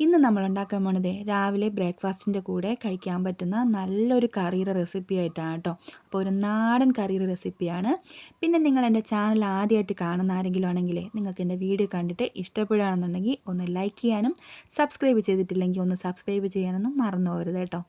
ഇന്ന് നമ്മൾ ഉണ്ടാക്കാൻ പോണത് രാവിലെ ബ്രേക്ക്ഫാസ്റ്റിന്റെ കൂടെ കഴിക്കാൻ പറ്റുന്ന നല്ലൊരു കറിയുടെ റെസിപ്പി ആയിട്ടാണ് കേട്ടോ അപ്പോൾ ഒരു നാടൻ കറിയുടെ റെസിപ്പിയാണ് പിന്നെ നിങ്ങൾ എന്റെ ചാനൽ ആദ്യമായിട്ട് കാണുന്ന ആരെങ്കിലും ആണെങ്കിൽ നിങ്ങൾക്ക് എന്റെ വീഡിയോ കണ്ടിട്ട് ഇഷ്ടപ്പെടുകയാണെന്നുണ്ടെങ്കിൽ ഒന്ന് ലൈക്ക് ചെയ്യാനും സബ്സ്ക്രൈബ് ചെയ്തിട്ടില്ലെങ്കിൽ ഒന്ന് സബ്സ്ക്രൈബ് ചെയ്യാനൊന്നും മറന്നു പോകരുത് കേട്ടോ.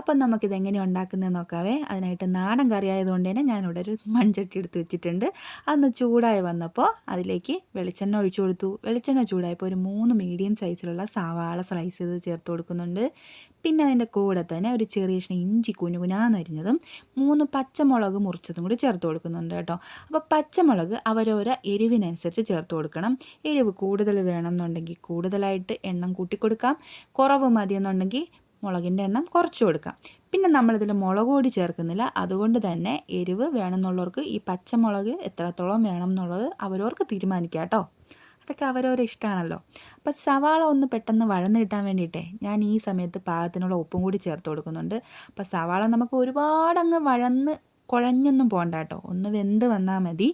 അപ്പം നമുക്കിത് എങ്ങനെ ഉണ്ടാക്കുന്നത് നോക്കാവേ. അതിനായിട്ട് നാടൻ കറി ആയതുകൊണ്ട് തന്നെ ഞാനിവിടെ ഒരു മൺചട്ടി എടുത്ത് വെച്ചിട്ടുണ്ട്. അന്ന് ചൂടായി വന്നപ്പോൾ അതിലേക്ക് വെളിച്ചെണ്ണ ഒഴിച്ചു കൊടുത്തു. വെളിച്ചെണ്ണ ചൂടായപ്പോൾ ഒരു മൂന്ന് മീഡിയം സൈസിലുള്ള സാവാ സവാള സ്ലൈസ് ചെയ്ത് ചേർത്ത് കൊടുക്കുന്നുണ്ട്. പിന്നെ അതിന്റെ കൂടെ തന്നെ ഒരു ചെറിയ കഷ്ണം ഇഞ്ചി കുനുകുനാന്നരിഞ്ഞതും മൂന്ന് പച്ചമുളക് മുറിച്ചതും കൂടി ചേർത്ത് കൊടുക്കുന്നുണ്ട് കേട്ടോ. അപ്പോൾ പച്ചമുളക് അവരോരോ എരിവിനനുസരിച്ച് ചേർത്ത് കൊടുക്കണം. എരിവ് കൂടുതൽ വേണമെന്നുണ്ടെങ്കിൽ കൂടുതലായിട്ട് എണ്ണം കൂട്ടിക്കൊടുക്കാം കുറവ് മതിയെന്നുണ്ടെങ്കിൽ മുളകിന്റെ എണ്ണം കുറച്ച് കൊടുക്കാം. പിന്നെ നമ്മളിതിൽ മുളക് പൊടി ചേർക്കുന്നില്ല. അതുകൊണ്ട് തന്നെ എരിവ് വേണമെന്നുള്ളവർക്ക് ഈ പച്ചമുളക് എത്രത്തോളം വേണം എന്നുള്ളത് അവരവർക്ക് തീരുമാനിക്കാം കേട്ടോ. അതൊക്കെ അവരവരെ ഇഷ്ടമാണല്ലോ അപ്പം സവാള ഒന്ന് പെട്ടെന്ന് വഴന്ന് കിട്ടാൻ വേണ്ടിയിട്ടേ ഞാൻ ഈ സമയത്ത് പാകത്തിനുള്ള ഉപ്പും കൂടി ചേർത്ത് കൊടുക്കുന്നുണ്ട്. അപ്പം സവാള നമുക്ക് ഒരുപാടങ്ങ് വഴന്ന് കുഴഞ്ഞൊന്നും പോകണ്ട കേട്ടോ ഒന്ന് വെന്ത് വന്നാൽ മതി.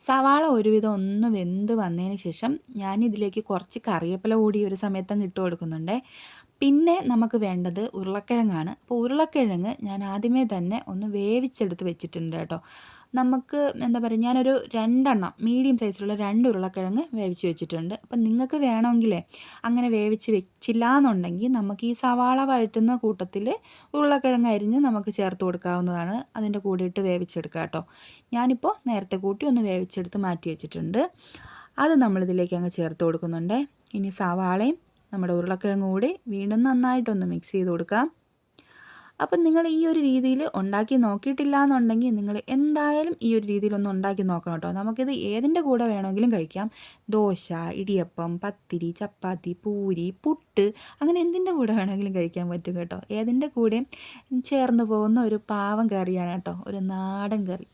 സവാള ഒരുവിധം ഒന്ന് വെന്ത് വന്നതിന് ശേഷം ഞാൻ ഇതിലേക്ക് കുറച്ച് കറിവേപ്പില കൂടി ഒരു സമയത്ത് ഇട്ട് കൊടുക്കുന്നുണ്ട്. പിന്നെ നമുക്ക് വേണ്ടത് ഉരുളക്കിഴങ്ങാണ്. അപ്പോൾ ഉരുളക്കിഴങ്ങ് ഞാൻ ആദ്യമേ തന്നെ ഒന്ന് വേവിച്ചെടുത്ത് വെച്ചിട്ടുണ്ട് കേട്ടോ. നമുക്ക് എന്താ പറയുക ഞാനൊരു രണ്ടെണ്ണം മീഡിയം സൈസിലുള്ള രണ്ട് ഉരുളക്കിഴങ്ങ് വേവിച്ച് വെച്ചിട്ടുണ്ട്. അപ്പം നിങ്ങൾക്ക് വേണമെങ്കിലേ അങ്ങനെ വേവിച്ച് വെച്ചില്ല എന്നുണ്ടെങ്കിൽ നമുക്ക് ഈ സവാള വഴറ്റുന്ന കൂട്ടത്തിൽ ഉരുളക്കിഴങ്ങ് അരിഞ്ഞ് നമുക്ക് ചേർത്ത് കൊടുക്കാവുന്നതാണ്. അതിന്റെ കൂടിയിട്ട് വേവിച്ചെടുക്കുക കേട്ടോ. ഞാനിപ്പോൾ നേരത്തെ കൂട്ടി ഒന്ന് വേവിച്ചെടുത്ത് മാറ്റി വെച്ചിട്ടുണ്ട്. അത് നമ്മളിതിലേക്ക് അങ്ങ് ചേർത്ത് കൊടുക്കുന്നുണ്ട്. ഇനി സവാളയും നമ്മുടെ ഉരുളക്കിഴങ്ങ് കൂടി വീണ്ടും നന്നായിട്ടൊന്ന് മിക്സ് ചെയ്ത് കൊടുക്കാം. അപ്പം നിങ്ങൾ ഈ ഒരു രീതിയിൽ ഉണ്ടാക്കി നോക്കിയിട്ടില്ല എന്നുണ്ടെങ്കിൽ നിങ്ങൾ എന്തായാലും ഈ ഒരു രീതിയിൽ ഒന്ന് ഉണ്ടാക്കി നോക്കണം കേട്ടോ. നമുക്കിത് ഏതിന്റെ കൂടെ വേണമെങ്കിലും കഴിക്കാം. ദോശ ഇടിയപ്പം പത്തിരി ചപ്പാത്തി പൂരി പുട്ട് അങ്ങനെ എന്തിന്റെ കൂടെ വേണമെങ്കിലും കഴിക്കാൻ പറ്റും കേട്ടോ. ഏതിന്റെ കൂടെയും ചേർന്ന് പോകുന്ന ഒരു പാവം കറിയാണ് കേട്ടോ. ഒരു നാടൻ കറി.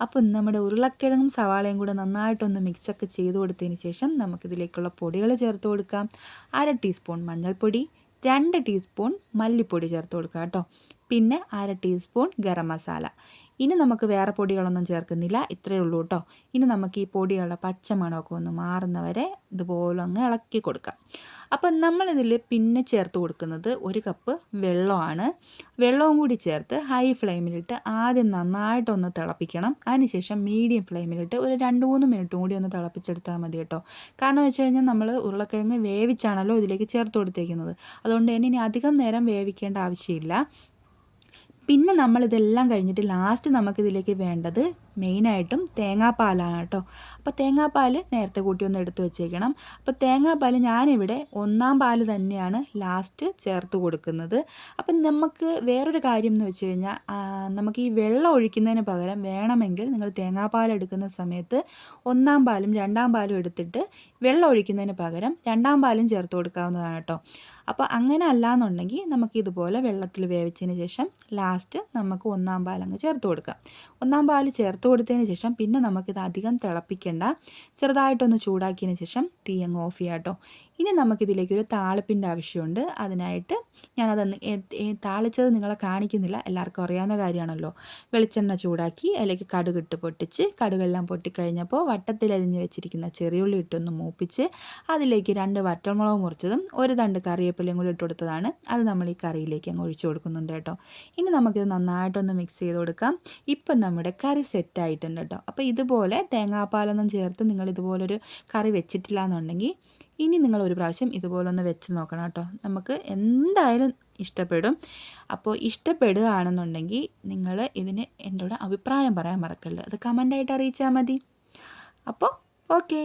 അപ്പം നമ്മുടെ ഉരുളക്കിഴങ്ങും സവാളയും കൂടെ നന്നായിട്ടൊന്ന് മിക്സൊക്കെ ചെയ്ത് കൊടുത്തതിന് ശേഷം നമുക്കിതിലേക്കുള്ള പൊടികൾ ചേർത്ത് കൊടുക്കാം. അര ടീസ്പൂൺ മഞ്ഞൾപ്പൊടി രണ്ട് ടീസ്പൂൺ മല്ലിപ്പൊടി ചേർത്ത് കൊടുക്കുക കേട്ടോ. പിന്നെ അര ടീസ്പൂൺ ഗരം മസാല. ഇനി നമുക്ക് വേറെ പൊടികളൊന്നും ചേർക്കുന്നില്ല. ഇത്രയേ ഉള്ളൂ കേട്ടോ ഇനി നമുക്ക് ഈ പൊടികളുടെ പച്ചമണമൊക്കെ ഒന്ന് മാറുന്നവരെ ഇതുപോലെ അങ്ങ് ഇളക്കി കൊടുക്കാം. അപ്പം നമ്മളിതിൽ പിന്നെ ചേർത്ത് കൊടുക്കുന്നത് ഒരു കപ്പ് വെള്ളമാണ്. വെള്ളവും കൂടി ചേർത്ത് ഹൈ ഫ്ലെയിമിലിട്ട് ആദ്യം നന്നായിട്ടൊന്ന് തിളപ്പിക്കണം. അതിനുശേഷം മീഡിയം ഫ്ലെയിമിലിട്ട് ഒരു രണ്ട് മൂന്ന് മിനിറ്റും കൂടി ഒന്ന് തിളപ്പിച്ചെടുത്താൽ മതി കേട്ടോ കാരണം വെച്ച് കഴിഞ്ഞാൽ നമ്മൾ ഉരുളക്കിഴങ്ങ് വേവിച്ചാണല്ലോ ഇതിലേക്ക് ചേർത്ത് കൊടുത്തേക്കുന്നത്. അതുകൊണ്ട് തന്നെ ഇനി അധികം നേരം വേവിക്കേണ്ട ആവശ്യമില്ല. പിന്നെ നമ്മളിതെല്ലാം കഴിഞ്ഞിട്ട് ലാസ്റ്റ് നമുക്കിതിലേക്ക് വേണ്ടത് മെയിനായിട്ടും തേങ്ങാപ്പാലാണ് കേട്ടോ. അപ്പോൾ തേങ്ങാപ്പാൽ നേരത്തെ കൂട്ടി ഒന്ന് എടുത്ത് വെച്ചേക്കണം. അപ്പോൾ തേങ്ങാപ്പാൽ ഞാനിവിടെ ഒന്നാം പാൽ തന്നെയാണ് ലാസ്റ്റ് ചേർത്ത് കൊടുക്കുന്നത്. അപ്പം നമുക്ക് വേറൊരു കാര്യം എന്ന് വെച്ച് കഴിഞ്ഞാൽ നമുക്ക് ഈ വെള്ളം ഒഴിക്കുന്നതിന് പകരം വേണമെങ്കിൽ നിങ്ങൾ തേങ്ങാപ്പാൽ എടുക്കുന്ന സമയത്ത് ഒന്നാം പാലും രണ്ടാം പാലും എടുത്തിട്ട് വെള്ളം ഒഴിക്കുന്നതിന് പകരം രണ്ടാം പാലും ചേർത്ത് കൊടുക്കാവുന്നതാണ് കേട്ടോ. അപ്പോൾ അങ്ങനെ അല്ലാന്നുണ്ടെങ്കിൽ നമുക്ക് ഇതുപോലെ വെള്ളത്തിൽ വേവിച്ചതിന് ശേഷം ലാസ്റ്റ് നമുക്ക് ഒന്നാം പാൽ അങ്ങ് ചേർത്ത് കൊടുക്കാം. ഒന്നാം പാൽ ചേർത്ത് കൊടുത്തതിന് ശേഷം പിന്നെ നമുക്കിത് അധികം തിളപ്പിക്കേണ്ട. ചെറുതായിട്ടൊന്ന് ചൂടാക്കിയതിന് ശേഷം തീ അങ്ങ് ഓഫ് ചെയ്യാം കേട്ടോ. ഇനി നമുക്കിതിലേക്ക് ഒരു താളിപ്പിന്റെ ആവശ്യമുണ്ട്. അതിനായിട്ട് ഞാനതൊന്ന് താളിച്ചത് നിങ്ങളെ കാണിക്കുന്നില്ല. എല്ലാവർക്കും അറിയാവുന്ന കാര്യമാണല്ലോ. വെളിച്ചെണ്ണ ചൂടാക്കി അതിലേക്ക് കടുകിട്ട് പൊട്ടിച്ച് കടുകെല്ലാം പൊട്ടിക്കഴിഞ്ഞപ്പോൾ വട്ടത്തിലരിഞ്ഞ് വെച്ചിരിക്കുന്ന ചെറിയുള്ളി ഇട്ടൊന്ന് മൂപ്പിച്ച് അതിലേക്ക് രണ്ട് വറ്റൽമുളക് മുറിച്ചതും ഒരു തണ്ട് കറിവേപ്പിലയും കൂടി ഇട്ട് കൊടുത്തതാണ്. അത് നമ്മൾ ഈ കറിയിലേക്ക് അങ്ങ് ഒഴിച്ചു കൊടുക്കുന്നുണ്ട് കേട്ടോ. ഇനി നമുക്കിത് നന്നായിട്ടൊന്ന് മിക്സ് ചെയ്ത് കൊടുക്കാം. ഇപ്പം നമ്മുടെ കറി സെറ്റ് ആയിട്ടുണ്ട് കേട്ടോ. അപ്പോൾ ഇതുപോലെ തേങ്ങാപ്പാലൊന്നും ചേർത്ത് നിങ്ങൾ ഇതുപോലൊരു കറി വെച്ചിട്ടില്ല എന്നുണ്ടെങ്കിൽ ഇനി നിങ്ങൾ ഒരു പ്രാവശ്യം ഇതുപോലൊന്ന് വെച്ച് നോക്കണം കേട്ടോ. നമുക്ക് എന്തായാലും ഇഷ്ടപ്പെടും. അപ്പോൾ ഇഷ്ടപ്പെടുകയാണെന്നുണ്ടെങ്കിൽ നിങ്ങൾ ഇതിന് എന്റെ അഭിപ്രായം പറയാൻ മറക്കല്ലേ അത് കമന്റായിട്ട് അറിയിച്ചാൽ മതി. അപ്പോൾ ഓക്കേ